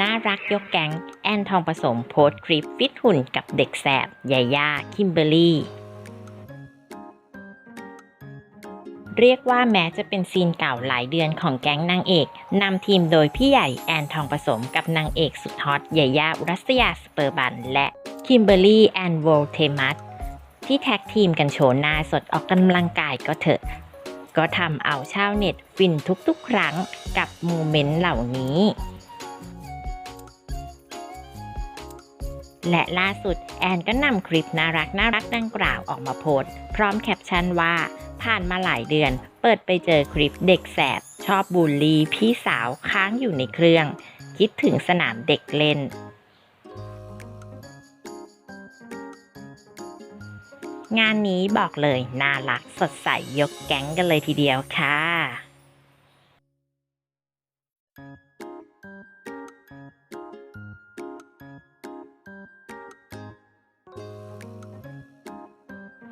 น่ารักยกแก๊งแอนทองผสมโพสคลิปฟิตหุ่นกับเด็กแสบยาย่าคิมเบอร์รี่ เรียกว่าแม้จะเป็นซีนเก่าหลายเดือนของแก๊งนางเอกนำทีมโดยพี่ใหญ่แอนทองผสมกับนางเอกสุดฮอตยาย่าอุรัสยาสเปอร์บัน และคิมเบอร์รี่แอนโวลเทมัสที่แท็กทีมกันโชว์หน้าสดออกกำลังกายก็เถอะ ก็ทำเอาชาวเน็ตฟินทุกๆ ครั้งกับโมเมนต์เหล่านี้ และล่าสุดแอนก็นำคลิปน่ารักน่ารักดังกล่าวออกมาโพสต์ พร้อมแคปชั่นว่า ผ่านมาหลายเดือน เปิดไปเจอคลิปเด็กแสบ ชอบบูลลี่พี่สาวค้างอยู่ในเครื่อง คิดถึงสนามเด็กเล่น งานนี้บอกเลยน่ารักสดใสยกแก๊งกันเลยทีเดียวค่ะ